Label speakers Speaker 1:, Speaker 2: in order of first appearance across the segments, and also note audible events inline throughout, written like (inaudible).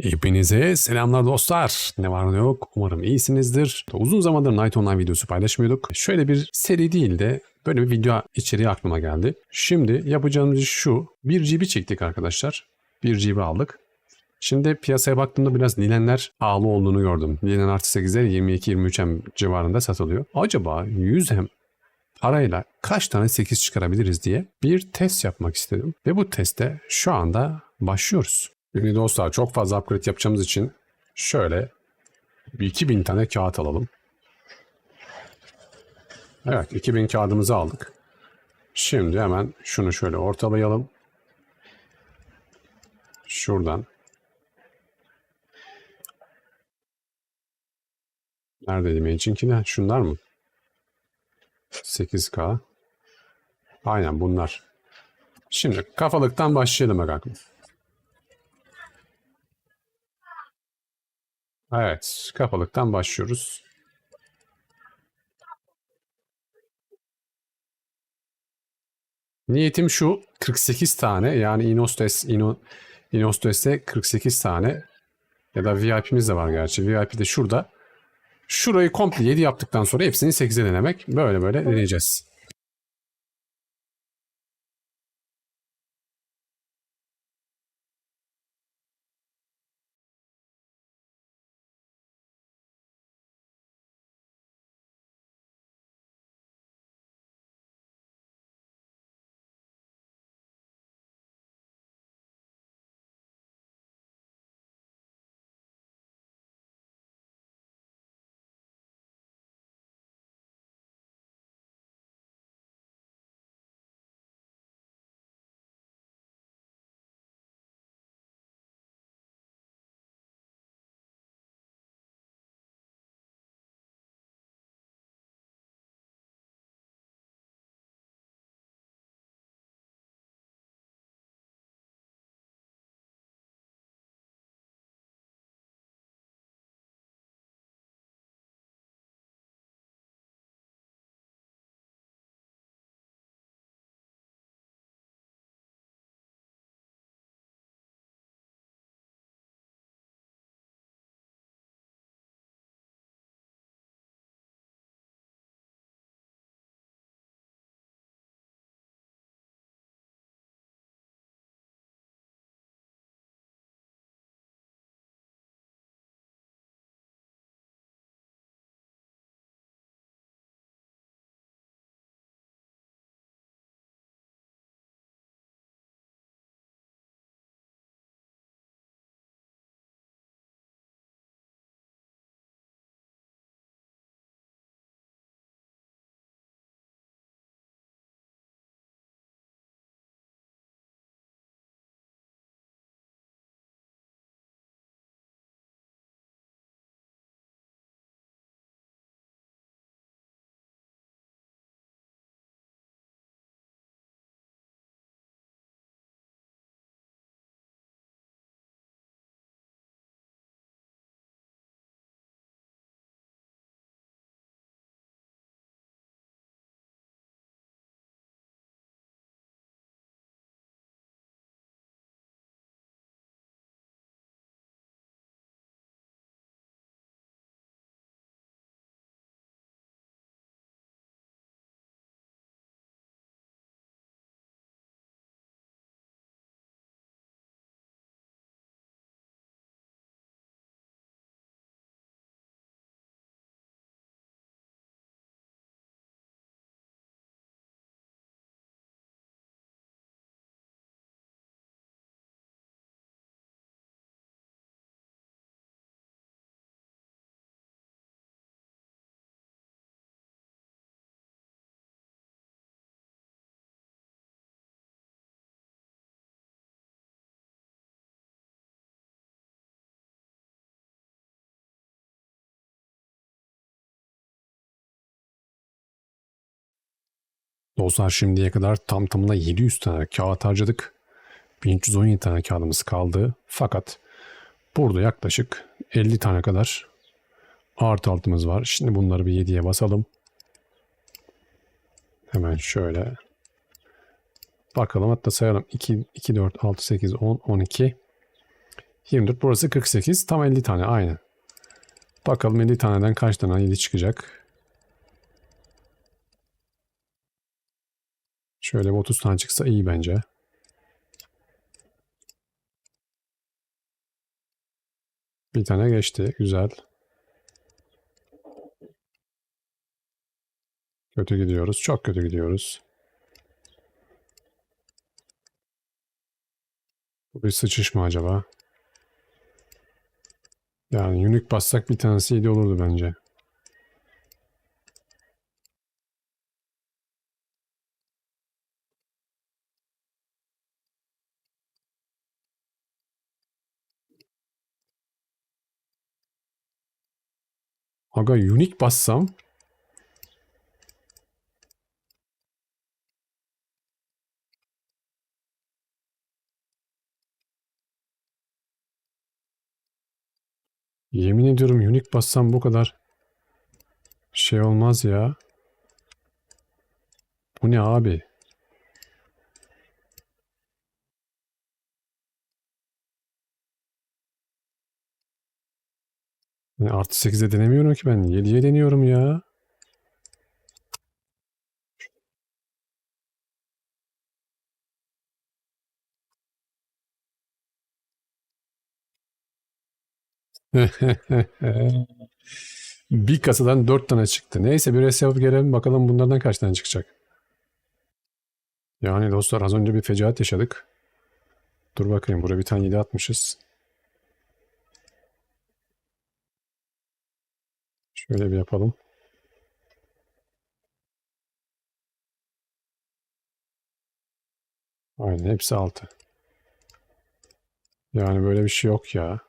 Speaker 1: Hepinize selamlar dostlar. Ne var ne yok umarım iyisinizdir. Uzun zamandır Night Online videosu paylaşmıyorduk. Şöyle bir seri değil de böyle bir video içeriği aklıma geldi. Şimdi yapacağımız iş şu. 1 GB çektik arkadaşlar. 1 GB aldık. Şimdi piyasaya baktığımda biraz Lilenler pahalı olduğunu gördüm. Lilen artı 8'ler 22-23 hem civarında satılıyor. Acaba 100 hem parayla kaç tane 8 çıkarabiliriz diye bir test yapmak istedim. Ve bu teste şu anda başlıyoruz. Şimdi dostlar çok fazla upgrade yapacağımız için şöyle bir 2000 tane kağıt alalım. Evet 2000 kağıdımızı aldık. Şimdi hemen şunu şöyle ortalayalım. Şuradan. Neredeydi Mage'inkine? Şunlar mı? 8K. Aynen bunlar. Şimdi kafalıktan başlayalım bakalım. Evet, kafalıktan başlıyoruz. Niyetim şu 48 tane yani Inostes, Ino, Inostes'e 48 tane ya da VIP'miz de var gerçi. VIP de şurada. Şurayı komple 7 yaptıktan sonra hepsini 8'e denemek. Böyle böyle deneyeceğiz. Dostlar şimdiye kadar tam tamına 700 tane kağıt harcadık. 1317 tane kağıdımız kaldı. Fakat burada yaklaşık 50 tane kadar artı altımız var. Şimdi bunları bir 7'ye basalım. Hemen şöyle bakalım hatta sayalım. 2, 2 4, 6, 8, 10, 12. 24 burası 48 tam 50 tane aynen. Bakalım 50 taneden kaç tane 7 çıkacak. Şöyle bir 30 tane çıksa iyi bence. Bir tane geçti. Güzel. Kötü gidiyoruz. Çok kötü gidiyoruz. Bu bir sıçış mı acaba? Yani unique bassak bir tanesi iyi olurdu bence. Aga unique bassam Yemin ediyorum unique bassam bu kadar şey olmaz ya. Bu ne abi? Yani artı 8'e denemiyorum ki ben. 7'ye deniyorum ya. (laughs) bir kasadan 4 tane çıktı. Neyse bir hesap gelelim bakalım bunlardan kaç tane çıkacak. Yani dostlar az önce bir fecaat yaşadık. Dur bakayım buraya bir tane 7 atmışız. Şöyle bir yapalım. Aynen hepsi 6. Yani böyle bir şey yok ya.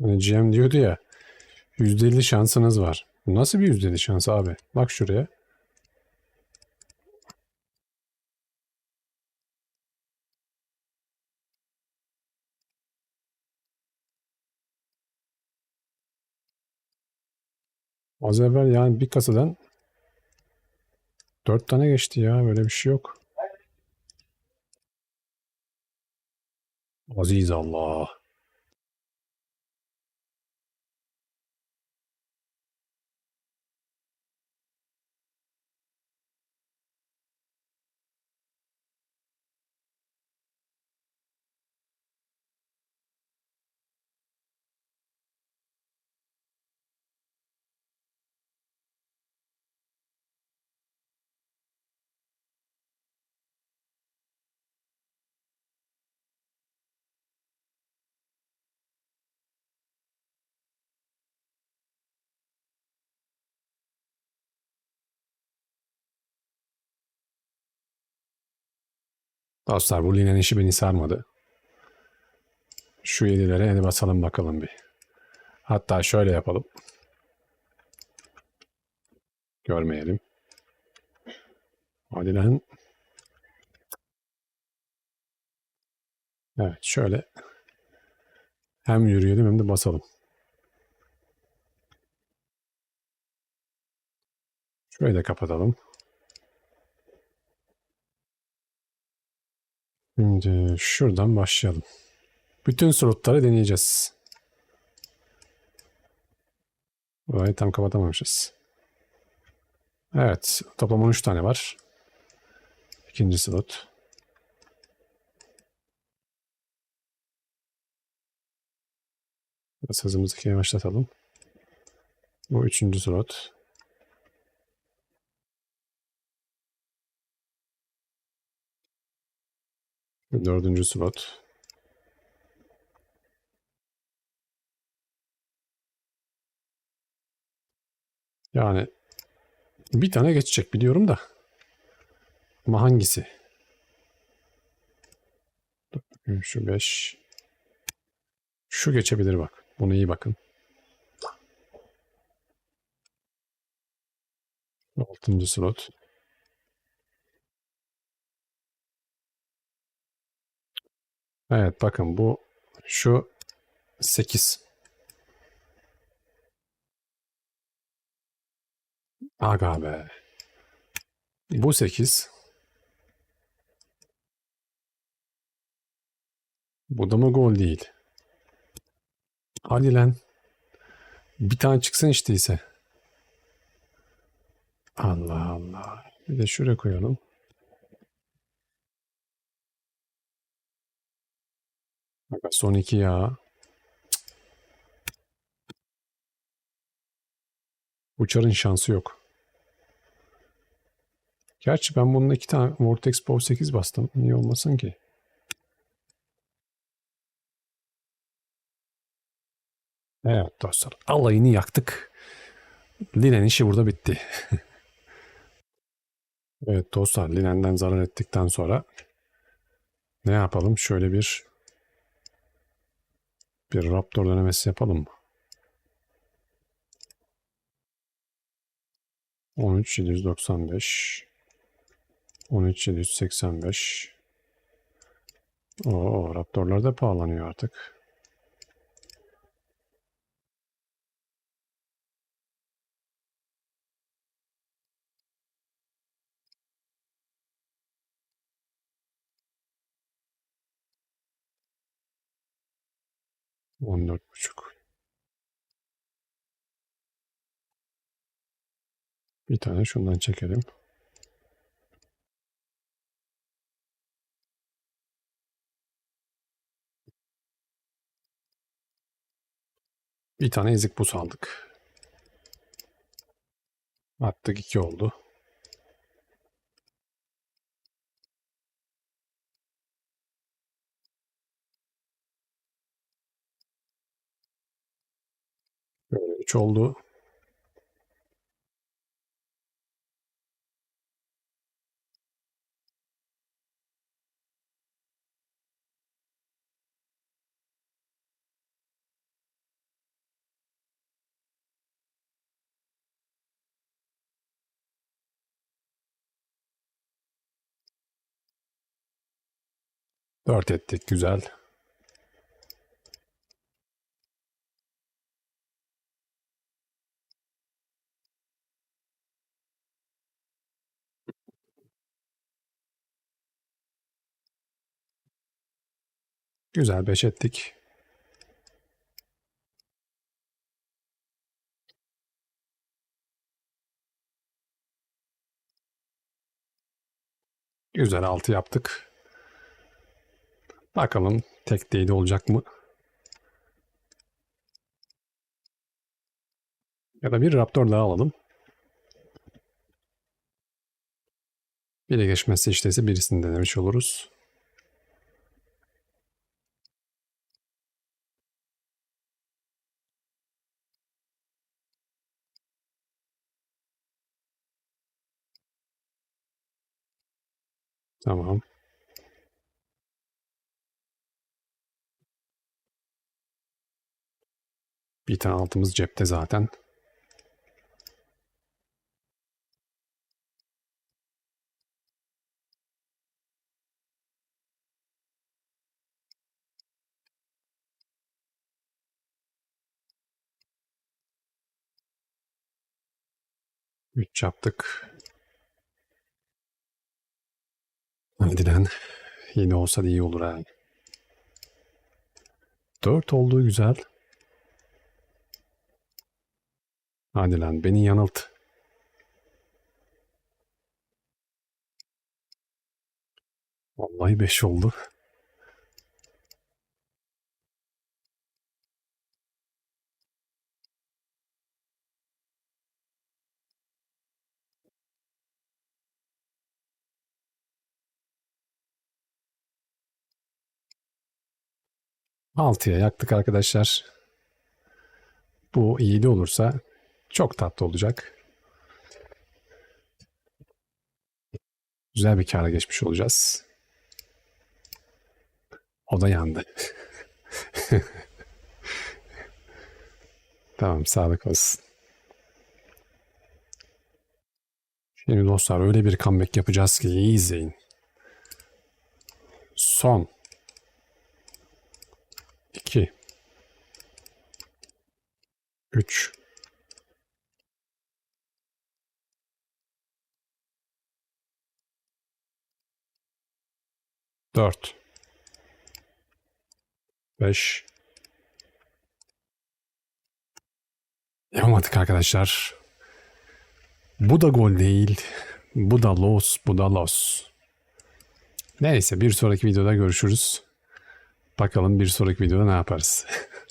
Speaker 1: Hani GM diyordu ya %50 şansınız var. Bu Nasıl bir %50 şans abi? Bak şuraya. Az evvel yani bir kasadan 4 tane geçti ya. Böyle bir şey yok. Aziz Allah. Dostlar bu linen işi beni sarmadı. Şu yedilere hadi basalım bakalım bir. Hatta şöyle yapalım. Görmeyelim. Hadi lan. Evet şöyle. Hem yürüyelim hem de basalım. Şurayı da kapatalım. Şimdi şuradan başlayalım. Bütün slotları deneyeceğiz. Burayı tam kapatamamışız. Evet. Toplam 13 tane var. İkinci slot. Biraz hızımızı yavaşlatalım. Bu üçüncü slot. Dördüncü slot. Yani bir tane geçecek biliyorum da. Ama hangisi? Şu 5. Şu geçebilir bak. Buna iyi bakın. Altıncı slot. Evet bakın bu Şu 8. Aga be. Bu 8. Bu da mı gol değil? Hadi lan. Bir tane çıksın işte ise. Allah Allah. Bir de şuraya koyalım. Bak son iki ya. Uçarın şansı yok. Gerçi ben bunun iki tane Vortex Bow 8 bastım. Niye olmasın ki? Evet dostlar. Alayını yaktık. Linen işi burada bitti. (laughs) evet dostlar. Linen'den zarar ettikten sonra ne yapalım? Şöyle bir bir Raptor denemesi yapalım mı? 13795 13785 Oo, Raptorlar da pahalanıyor artık. On dört buçuk. Bir tane şundan çekelim. Bir tane ezik buz aldık. Attık iki oldu. Böyle üç oldu. Dört ettik güzel. Güzel beş ettik. Güzel altı yaptık. Bakalım tek değdi olacak mı? Ya da bir Raptor daha alalım. Biri geçmezse işteyse birisini denemiş oluruz. Tamam. Bir tane altımız cepte zaten. Üç yaptık. Hadi lan. Yine olsa da iyi olur ha. Dört olduğu güzel. Hadi lan beni yanılt. Vallahi 5 oldu. Altıya yaktık arkadaşlar. Bu iyi de olursa çok tatlı olacak. Güzel bir kâra geçmiş olacağız. O da yandı. (laughs) tamam sağlık olsun. Şimdi dostlar öyle bir comeback yapacağız ki iyi izleyin. Son 2 3 4 5 Yapamadık arkadaşlar. Bu da gol değil. Bu da los, bu da los. Neyse bir sonraki videoda görüşürüz. Bakalım bir sonraki videoda ne yaparız. (laughs)